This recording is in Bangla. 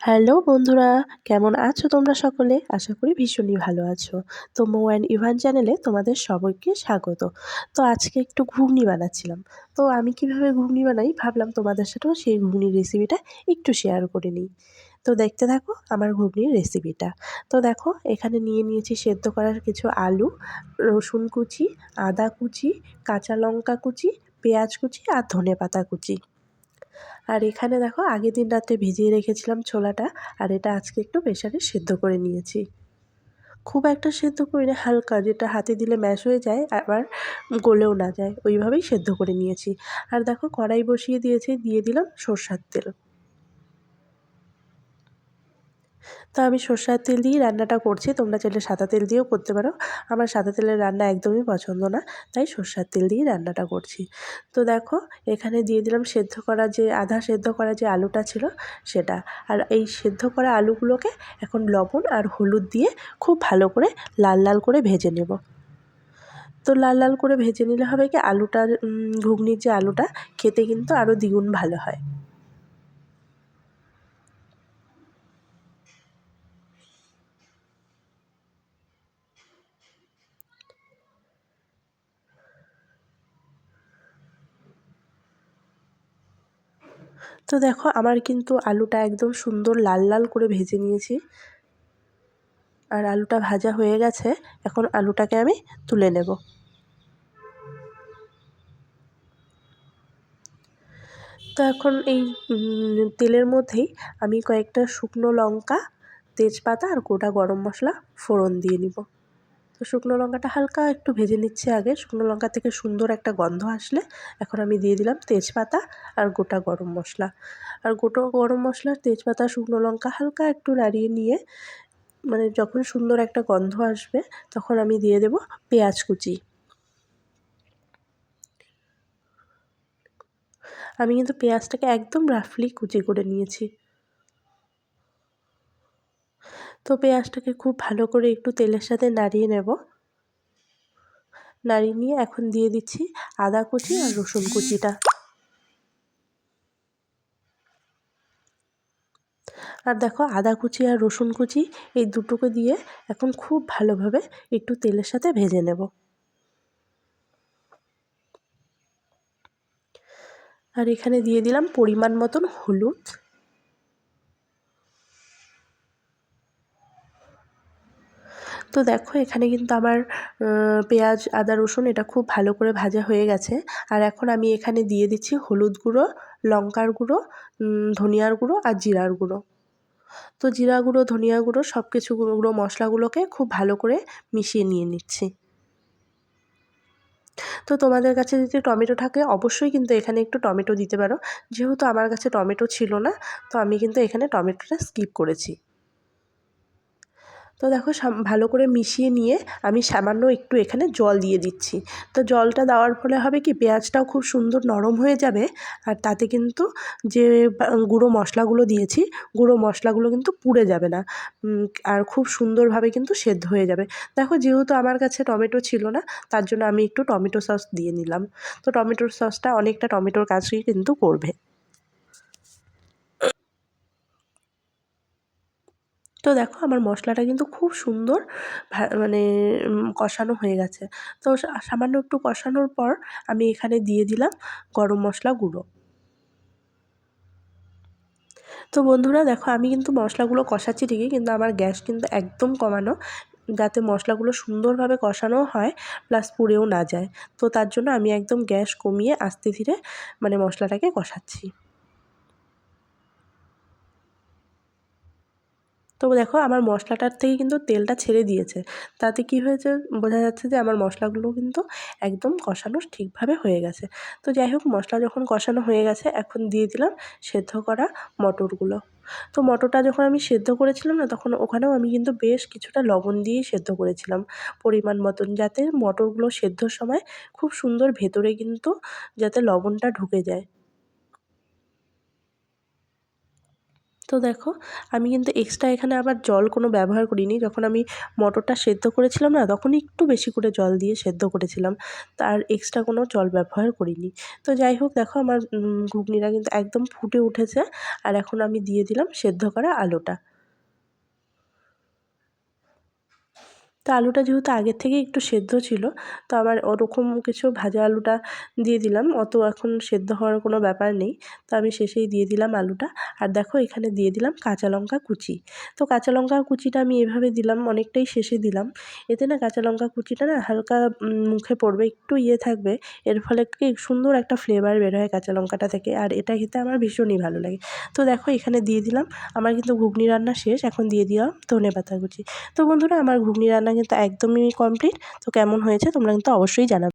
হ্যালো বন্ধুরা, কেমন আছো তোমরা সকলে? আশা করি ভীষণই ভালো আছো। তো মো অ্যান্ড ইভান চ্যানেলে তোমাদের সবাইকে স্বাগত। তো আজকে একটু ঘুগনি বানাচ্ছিলাম। তো আমি কীভাবে ঘুগনি বানাই ভাবলাম তোমাদের সাথেও সেই ঘুগনির রেসিপিটা একটু শেয়ার করে নিই। তো দেখতে থাকো আমার ঘুগনির রেসিপিটা তো দেখো, এখানে নিয়ে নিয়েছি সেদ্ধ করার কিছু আলু, রসুন কুচি, আদা কুচি, কাঁচা লঙ্কা কুচি, পেঁয়াজ কুচি আর ধনে পাতা কুচি। আর এখানে দেখো, আগের দিন রাতে ভিজিয়ে রেখেছিলাম ছোলাটা, আর এটা আজকে একটু প্রেশারে সেদ্ধ করে নিয়েছি। খুব একটা সেদ্ধ করি না হালকা, যেটা হাতে দিলে ম্যাশ হয়ে যায়, আবার গলেও না যায়, ওইভাবেই সেদ্ধ করে নিয়েছি। আর দেখো, কড়াই বসিয়ে দিয়েছি, দিয়ে দিলাম সর্ষার তেল। তো আমি সর্ষার তেল দিয়েই রান্নাটা করছি। তোমরা চাইলে সাদা তেল দিয়েও করতে পারো। আমার সাদা তেলের রান্না একদমই পছন্দ না, তাই সর্ষার তেল দিয়েই রান্নাটা করছি। তো দেখো, এখানে দিয়ে দিলাম সেদ্ধ করা যে, আধা সেদ্ধ করা যে আলুটা ছিল সেটা। আর এই সেদ্ধ করা আলুগুলোকে এখন লবণ আর হলুদ দিয়ে খুব ভালো করে লাল লাল করে ভেজে নেব। তো লাল লাল করে ভেজে নিলে হবে কি, আলুটার ঘুগনির যে আলুটা, খেতে কিন্তু আরও দ্বিগুণ ভালো হয়। তো দেখো, আমার কিন্তু আলুটা একদম সুন্দর লাল লাল করে ভেজে নিয়েছি। আর আলুটা ভাজা হয়ে গেছে, এখন আলুটাকে আমি তুলে নেব। তো এখন এই তেলের মধ্যেই আমি কয়েকটা শুকনো লঙ্কা, তেজপাতা আর গোটা গরম মশলা ফোড়ন দিয়ে নিব। তো শুকনো লঙ্কাটা হালকা একটু ভেজে নিচ্ছে আগে। শুকনো লঙ্কা থেকে সুন্দর একটা গন্ধ আসলে এখন আমি দিয়ে দিলাম তেজপাতা আর গোটা গরম মশলা। আর গোটা গরম মশলার তেজপাতা, শুকনো লঙ্কা হালকা একটু নাড়িয়ে নিয়ে মানে যখন সুন্দর একটা গন্ধ আসবে তখন আমি দিয়ে দেব পেঁয়াজ কুচি। আমি কিন্তু পেঁয়াজটাকে একদম রাফলি কুচি করে নিয়েছি। তো পেঁয়াজটাকে খুব ভালো করে একটু তেলের সাথে নাড়িয়ে নেব। নাড়িয়ে নিয়ে এখন দিয়ে দিচ্ছি আদা কুচি আর রসুন কুচিটা। আর দেখো আদা কুচি আর রসুন কুচি এই দুটোকে দিয়ে এখন খুব ভালোভাবে একটু তেলের সাথে ভেজে নেব। আর এখানে দিয়ে দিলাম পরিমাণ মতন হলুদ। তো দেখো, এখানে কিন্তু আমার পেঁয়াজ, আদা, রসুন এটা খুব ভালো করে ভাজা হয়ে গেছে। আর এখন আমি এখানে দিয়ে দিচ্ছি হলুদ গুঁড়ো, লঙ্কার গুঁড়ো ধনিয়ার গুঁড়ো আর জিরার গুঁড়ো। তো জিরা গুঁড়ো, ধনিয়া গুঁড়ো সব কিছু গুঁড়ো মশলাগুলোকে খুব ভালো করে মিশিয়ে নিয়ে নিচ্ছি। তো তোমাদের কাছে যদি টমেটো থাকে, অবশ্যই কিন্তু এখানে একটু টমেটো দিতে পারো। যেহেতু আমার কাছে টমেটো ছিল না, তো আমি কিন্তু এখানে টমেটোটা স্কিপ করেছি। তো দেখো ভালো করে মিশিয়ে নিয়ে আমি সামান্য একটু এখানে জল দিয়ে দিচ্ছি। তো জলটা দেওয়ার ফলে হবে কি, পেঁয়াজটাও খুব সুন্দর নরম হয়ে যাবে আর তাতে কিন্তু যে গুঁড়ো মশলাগুলো দিয়েছি, গুঁড়ো মশলাগুলো কিন্তু পুড়ে যাবে না। আর খুব সুন্দরভাবে কিন্তু সেদ্ধ হয়ে যাবে। দেখো যেহেতু আমার কাছে টমেটো ছিল না, তার জন্য আমি একটু টমেটো সস দিয়ে নিলাম। তো টমেটোর সসটা অনেকটা টমেটোর কাজই কিন্তু করবে তো দেখো আমার মশলাটা কিন্তু খুব সুন্দর মানে কষানো হয়ে গেছে। তো সামান্য একটু কষানোর পর আমি এখানে দিয়ে দিলাম গরম মশলা গুঁড়ো। তো বন্ধুরা দেখো আমি কিন্তু মশলাগুলো কষাচ্ছি ঠিকই, কিন্তু আমার গ্যাস কিন্তু একদম কমানো, যাতে মশলাগুলো সুন্দরভাবে কষানোও হয়, প্লাস পুড়েও না যায়। তো তার জন্য আমি একদম গ্যাস কমিয়ে আস্তে ধীরে মানে মশলাটাকে কষাচ্ছি। তো দেখো আমার মশলাটার থেকে কিন্তু তেলটা ছেড়ে দিয়েছে। তাতে কি হয়েছে? বোঝা যাচ্ছে যে আমার মশলাগুলো কিন্তু একদম কষানো ঠিকভাবে হয়ে গেছে। তো যাই হোক, মশলা যখন কষানো হয়ে গেছে, এখন দিয়ে দিলাম সেদ্ধ করা মটরগুলো। তো মটরটা যখন আমি সেদ্ধ করেছিলাম না, তখন ওখানেও আমি কিন্তু বেশ কিছুটা লবণ দিয়েই সেদ্ধ করেছিলাম। পরিমাণ মতন যাতে মটরগুলো সেদ্ধর সময় খুব সুন্দর ভেতরে কিন্তু যাতে লবণটা ঢুকে যায়। তো দেখো, আমি কিন্তু এক্সট্রা এখানে আবার জল কোনো ব্যবহার করিনি। যখন আমি মটরটা সেদ্ধ করেছিলাম না তখন একটু বেশি করে জল দিয়ে সেদ্ধ করেছিলাম। তার এক্সট্রা কোনো জল ব্যবহার করিনি। তো যাই হোক, দেখো আমার ঘুগনিটা কিন্তু একদম ফুটে উঠেছে। আর এখন আমি দিয়ে দিলাম সেদ্ধ করা আলুটা। তো আলুটা যেহেতু আগের থেকেই একটু সেদ্ধ ছিল, তো আবার ওরকম কিছু ভাজা আলুটা দিয়ে দিলাম। অত এখন সেদ্ধ হওয়ার কোনো ব্যাপার নেই। তো আমি শেষেই দিয়ে দিলাম আলুটা। আর দেখো এখানে দিয়ে দিলাম কাঁচা লঙ্কা কুচি। তো কাঁচা লঙ্কা কুচিটা আমি এভাবে দিলাম, অনেকটাই শেষে দিলাম। এতে না কাঁচা লঙ্কা কুচিটা না হালকা মুখে পড়বে, একটু ইয়ে থাকবে। এর ফলে কি সুন্দর একটা ফ্লেভার বের হয় কাঁচা লঙ্কাটা থেকে। আর এটা খেতে আমার ভীষণই ভালো লাগে। তো দেখো এখানে দিয়ে দিলাম। আমার কিন্তু ঘুগনি রান্না শেষ। এখন দিয়ে দিলাম ধনে পাতা কুচি। তো বন্ধুরা, আমার ঘুগনি রান্না কিন্তু একদমই কমপ্লিট তো কেমন হয়েছে তোমরা কিন্তু অবশ্যই জানাবে।